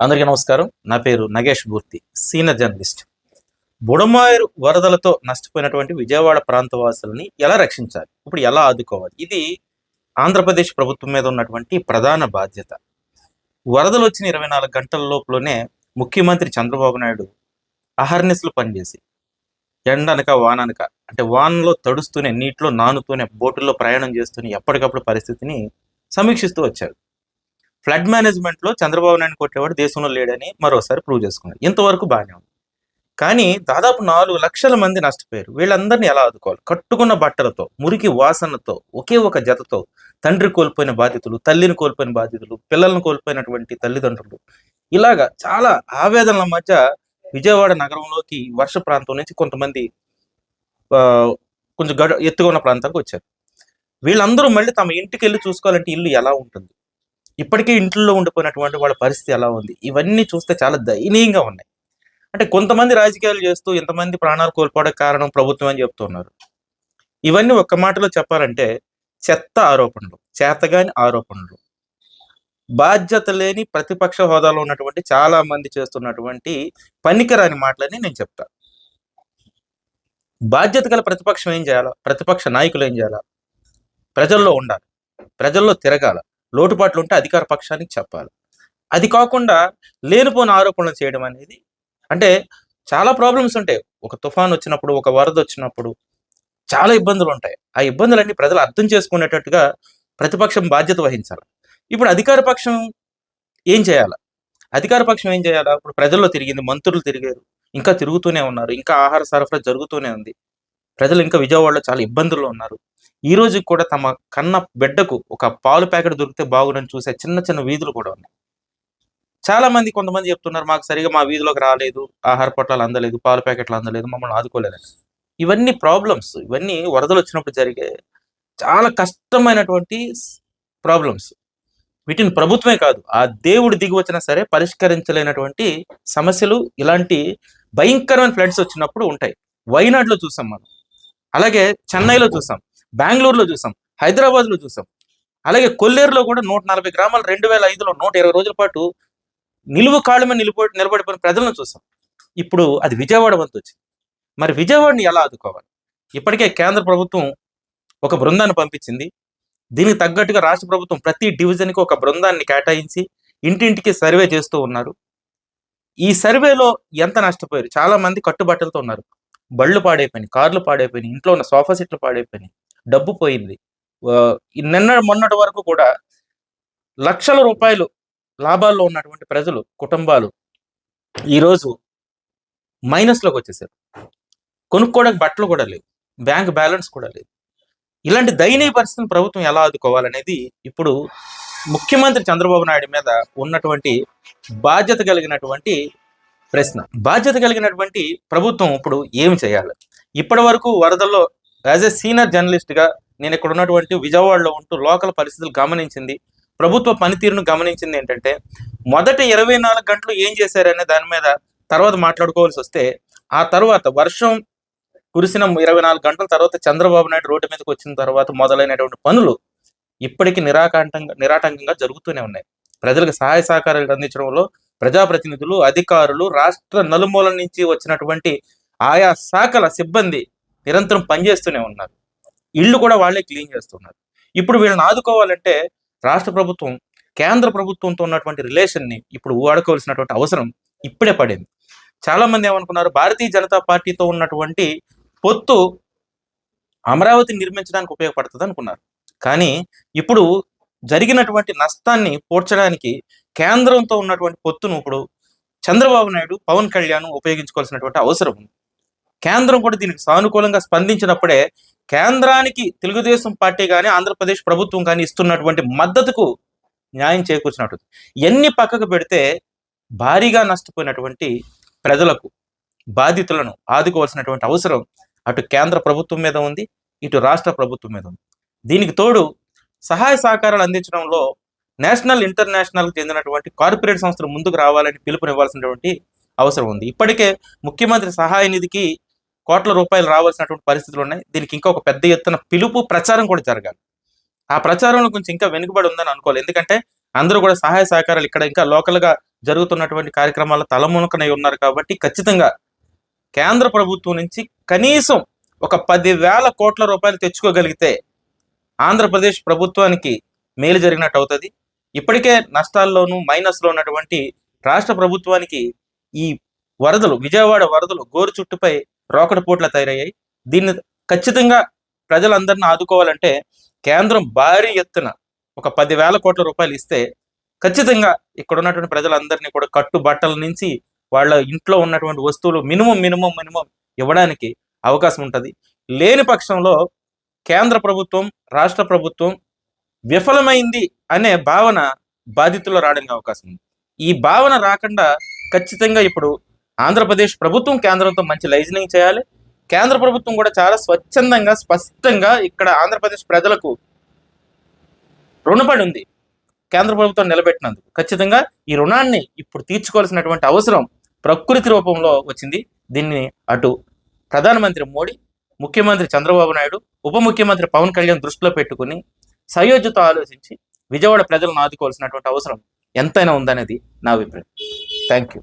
అందరికీ నమస్కారం. నా పేరు నగేష్ మూర్తి సీనియర్ జర్నలిస్ట్. బుడమాయరు వరదలతో నష్టపోయినటువంటి విజయవాడ ప్రాంత వాసులని ఎలా రక్షించాలి? ఇప్పుడు ఎలా ఆదుకోవాలి? ఇది ఆంధ్రప్రదేశ్ ప్రభుత్వం మీద ఉన్నటువంటి ప్రధాన బాధ్యత. వరదలు వచ్చిన ఇరవై నాలుగు గంటల లోపలనే ముఖ్యమంత్రి చంద్రబాబు నాయుడు అహర్నిస్లు పనిచేసి ఎండనక వాననక అంటే వానలో తడుస్తూనే నీటిలో నానుతూనే బోటుల్లో ప్రయాణం చేస్తూనే ఎప్పటికప్పుడు పరిస్థితిని సమీక్షిస్తూ వచ్చారు ఫ్లడ్ మేనేజ్మెంట్లో చంద్రబాబు నాయుడు కొట్టేవాడు దేశంలో లేడని మరోసారి ప్రూవ్ చేసుకున్నాడు. ఇంతవరకు బాగానే ఉంది. కానీ దాదాపు నాలుగు లక్షల మంది నష్టపోయారు. వీళ్ళందరినీ ఎలా ఆదుకోవాలి? కట్టుకున్న బట్టలతో మురికి వాసనతో ఒకే ఒక జతతో తండ్రి కోల్పోయిన బాధితులు తల్లిని కోల్పోయిన బాధితులు పిల్లలను కోల్పోయినటువంటి తల్లిదండ్రులు. ఇలాగా చాలా ఆవేదనల మధ్య విజయవాడ నగరంలోకి వర్ష ప్రాంతం నుంచి కొంతమంది కొంచెం గడ ఎత్తుగా ఉన్న ప్రాంతానికి వచ్చారు. వీళ్ళందరూ మళ్ళీ తమ ఇంటికి వెళ్ళి చూసుకోవాలంటే ఇల్లు ఎలా ఉంటుంది? ఇప్పటికే ఇంట్లో ఉండిపోయినటువంటి వాళ్ళ పరిస్థితి ఎలా ఉంది? ఇవన్నీ చూస్తే చాలా దయనీయంగా ఉన్నాయి. అంటే కొంతమంది రాజకీయాలు చేస్తూ ఇంతమంది ప్రాణాలు కోల్పోవడానికి కారణం ప్రభుత్వం అని చెప్తున్నారు. ఇవన్నీ ఒక్క మాటలో చెప్పాలంటే చెత్త ఆరోపణలు చేతగాని ఆరోపణలు. బాధ్యత లేని ప్రతిపక్ష హోదాలో ఉన్నటువంటి చాలా మంది చేస్తున్నటువంటి పనికిరాని మాటలని నేను చెప్తా. బాధ్యత గల ప్రతిపక్షం ఏం చేయాలా? ప్రతిపక్ష నాయకులు ఏం చేయాలా? ప్రజల్లో ఉండాలి. ప్రజల్లో తిరగాల. లోటుపాట్లు ఉంటే అధికార పక్షానికి చెప్పాలి. అది కాకుండా లేనిపోని ఆరోపణలు చేయడం అనేది అంటే చాలా ప్రాబ్లమ్స్ ఉంటాయి. ఒక తుఫాన్ వచ్చినప్పుడు ఒక వరద వచ్చినప్పుడు చాలా ఇబ్బందులు ఉంటాయి. ఆ ఇబ్బందులన్నీ ప్రజలు అర్థం చేసుకునేటట్టుగా ప్రతిపక్షం బాధ్యత వహించాలి. ఇప్పుడు అధికార పక్షం ఏం చేయాలి? అధికార పక్షం ఏం చేయాలా? ఇప్పుడు ప్రజల్లో తిరిగింది మంత్రులు తిరిగారు ఇంకా తిరుగుతూనే ఉన్నారు ఇంకా ఆహార సరఫరా జరుగుతూనే ఉంది. ప్రజలు ఇంకా విజయవాడలో చాలా ఇబ్బందుల్లో ఉన్నారు. ఈ రోజు కూడా తమ కన్న బిడ్డకు ఒక పాలు ప్యాకెట్ దొరికితే బాగుండని చూసే చిన్న చిన్న వీధులు కూడా ఉన్నాయి. చాలా మంది కొంతమంది చెప్తున్నారు మాకు సరిగా మా వీధిలోకి రాలేదు ఆహార పొట్లాలు అందలేదు పాలు ప్యాకెట్లు అందలేదు మమ్మల్ని ఆదుకోలేదని. ఇవన్నీ ప్రాబ్లమ్స్ ఇవన్నీ వరదలు వచ్చినప్పుడు జరిగే చాలా కష్టమైనటువంటి ప్రాబ్లమ్స్ వీటిని ప్రభుత్వమే కాదు ఆ దేవుడు దిగి వచ్చినా సరే పరిష్కరించలేనటువంటి సమస్యలు ఇలాంటి భయంకరమైన ఫ్లడ్స్ వచ్చినప్పుడు ఉంటాయి. వైనాడులో చూసాం మనం. అలాగే చెన్నైలో చూసాం. బెంగళూరులో చూసాం హైదరాబాద్లో చూసాం. అలాగే కొల్లేరులో కూడా నూట నలభై గ్రామాలు రెండు వేల ఐదులో నూట ఇరవై రోజుల పాటు నిలువు కాళ్ళ మీద నిలబడి నిలబడిపోయిన ప్రజలను చూసాం. ఇప్పుడు అది విజయవాడ వంతు వచ్చింది. మరి విజయవాడని ఎలా ఆదుకోవాలి? ఇప్పటికే కేంద్ర ప్రభుత్వం ఒక బృందాన్ని పంపించింది. దీనికి తగ్గట్టుగా రాష్ట్ర ప్రభుత్వం ప్రతి డివిజన్కి ఒక బృందాన్ని కేటాయించి ఇంటింటికి సర్వే చేస్తూ ఉన్నారు. ఈ సర్వేలో ఎంత నష్టపోయారు? చాలా మంది కట్టుబట్టలతో ఉన్నారు. బళ్ళు పాడైపోయినాయి కార్లు పాడైపోయినాయి ఇంట్లో ఉన్న సోఫా సెట్లు పాడైపోయినాయి. డబ్బు పోయింది. నిన్న మొన్నటి వరకు కూడా లక్షల రూపాయలు లాభాల్లో ఉన్నటువంటి ప్రజలు కుటుంబాలు ఈరోజు మైనస్లోకి వచ్చేసారు. కొనుక్కోవడానికి బట్టలు కూడా లేవు. బ్యాంక్ బ్యాలెన్స్ కూడా లేదు. ఇలాంటి దయనీయ పరిస్థితిని ప్రభుత్వం ఎలా ఆదుకోవాలనేది ఇప్పుడు ముఖ్యమంత్రి చంద్రబాబు నాయుడు మీద ఉన్నటువంటి బాధ్యత కలిగినటువంటి ప్రశ్న. బాధ్యత కలిగినటువంటి ప్రభుత్వం ఇప్పుడు ఏమి చేయాలి? ఇప్పటి వరకు వరదల్లో యాజ్ ఎ సీనియర్ జర్నలిస్ట్గా నేను ఇక్కడ ఉన్నటువంటి విజయవాడలో ఉంటూ లోకల్ పరిస్థితులు గమనించింది ప్రభుత్వ పనితీరును గమనించింది ఏంటంటే మొదటి ఇరవై నాలుగు గంటలు ఏం చేశారనే దాని మీద తర్వాత మాట్లాడుకోవాల్సి వస్తే ఆ తర్వాత వర్షం కురిసిన ఇరవై నాలుగు గంటల తర్వాత చంద్రబాబు నాయుడు రోడ్డు మీదకి వచ్చిన తర్వాత మొదలైనటువంటి పనులు ఇప్పటికీ నిరాకంఠంగా నిరాటంకంగా జరుగుతూనే ఉన్నాయి. ప్రజలకు సహాయ సహకారాలు అందించడంలో ప్రజాప్రతినిధులు అధికారులు రాష్ట్ర నలుమూలం నుంచి వచ్చినటువంటి ఆయా శాఖల సిబ్బంది నిరంతరం పనిచేస్తూనే ఉన్నారు. ఇళ్ళు కూడా వాళ్ళే క్లీన్ చేస్తున్నారు. ఇప్పుడు వీళ్ళని ఆదుకోవాలంటే రాష్ట్ర ప్రభుత్వం కేంద్ర ప్రభుత్వంతో ఉన్నటువంటి రిలేషన్ని ఇప్పుడు వాడుకోవాల్సినటువంటి అవసరం ఇప్పుడే పడింది. చాలా మంది ఏమనుకున్నారు? భారతీయ జనతా పార్టీతో ఉన్నటువంటి పొత్తు అమరావతి నిర్మించడానికి ఉపయోగపడుతుంది అనుకున్నారు. కానీ ఇప్పుడు జరిగినటువంటి నష్టాన్ని పోడ్చడానికి కేంద్రంతో ఉన్నటువంటి పొత్తును ఇప్పుడు చంద్రబాబు నాయుడు పవన్ కళ్యాణ్ ఉపయోగించుకోవాల్సినటువంటి అవసరం ఉంది. కేంద్రం కూడా దీనికి సానుకూలంగా స్పందించినప్పుడే కేంద్రానికి తెలుగుదేశం పార్టీ కానీ ఆంధ్రప్రదేశ్ ప్రభుత్వం కానీ ఇస్తున్నటువంటి మద్దతుకు న్యాయం చేకూర్చినట్టు ఎన్ని పక్కకు పెడితే భారీగా నష్టపోయినటువంటి ప్రజలకు బాధితులను ఆదుకోవాల్సినటువంటి అవసరం అటు కేంద్ర ప్రభుత్వం మీద ఉంది ఇటు రాష్ట్ర ప్రభుత్వం మీద ఉంది. దీనికి తోడు సహాయ సహకారాలు అందించడంలో నేషనల్ ఇంటర్నేషనల్ చెందినటువంటి కార్పొరేట్ సంస్థలు ముందుకు రావాలని పిలుపునివ్వాల్సినటువంటి అవసరం ఉంది. ఇప్పటికే ముఖ్యమంత్రి సహాయ నిధికి కోట్ల రూపాయలు రావాల్సినటువంటి పరిస్థితులు ఉన్నాయి. దీనికి ఇంకా ఒక పెద్ద ఎత్తున పిలుపు ప్రచారం కూడా జరగాలి. ఆ ప్రచారంలో కొంచెం ఇంకా వెనుకబడి ఉందని అనుకోవాలి. ఎందుకంటే అందరూ కూడా సహాయ సహకారాలు ఇక్కడ ఇంకా లోకల్గా జరుగుతున్నటువంటి కార్యక్రమాల తలమునకనై ఉన్నారు కాబట్టి ఖచ్చితంగా కేంద్ర ప్రభుత్వం నుంచి కనీసం ఒక పదివేల కోట్ల రూపాయలు తెచ్చుకోగలిగితే ఆంధ్రప్రదేశ్ ప్రభుత్వానికి మేలు జరిగినట్టు అవుతుంది. ఇప్పటికే నష్టాల్లోనూ మైనస్లో ఉన్నటువంటి రాష్ట్ర ప్రభుత్వానికి ఈ వరదలు విజయవాడ వరదలు గోరు చుట్టుపై రోకటి పోట్ల తయారయ్యాయి. దీన్ని ఖచ్చితంగా ప్రజలందరినీ ఆదుకోవాలంటే కేంద్రం భారీ ఎత్తున ఒక పదివేల కోట్ల రూపాయలు ఇస్తే ఖచ్చితంగా ఇక్కడ ఉన్నటువంటి ప్రజలందరినీ కూడా కట్టు బట్టల నుంచి వాళ్ళ ఇంట్లో ఉన్నటువంటి వస్తువులు మినిమం మినిమం మినిమం ఇవ్వడానికి అవకాశం ఉంటుంది. లేని పక్షంలో కేంద్ర ప్రభుత్వం రాష్ట్ర ప్రభుత్వం విఫలమైంది అనే భావన బాధితుల్లో రావడానికి అవకాశం ఉంది. ఈ భావన రాకుండా ఖచ్చితంగా ఇప్పుడు ఆంధ్రప్రదేశ్ ప్రభుత్వం కేంద్రంతో మంచి లైజనింగ్ చేయాలి. కేంద్ర ప్రభుత్వం కూడా చాలా స్వచ్ఛందంగా స్పష్టంగా ఇక్కడ ఆంధ్రప్రదేశ్ ప్రజలకు రుణపడి ఉంది. కేంద్ర ప్రభుత్వం నిలబెట్టినందుకు. ఖచ్చితంగా ఈ రుణాన్ని ఇప్పుడు తీర్చుకోవాల్సినటువంటి అవసరం ప్రకృతి రూపంలో వచ్చింది. దీన్ని అటు ప్రధానమంత్రి మోడీ ముఖ్యమంత్రి చంద్రబాబు నాయుడు ఉప ముఖ్యమంత్రి పవన్ కళ్యాణ్ దృష్టిలో పెట్టుకుని సయోధ్యతో ఆలోచించి విజయవాడ ప్రజలను ఆదుకోవాల్సినటువంటి అవసరం ఎంతైనా ఉందనేది నా అభిప్రాయం. Thank you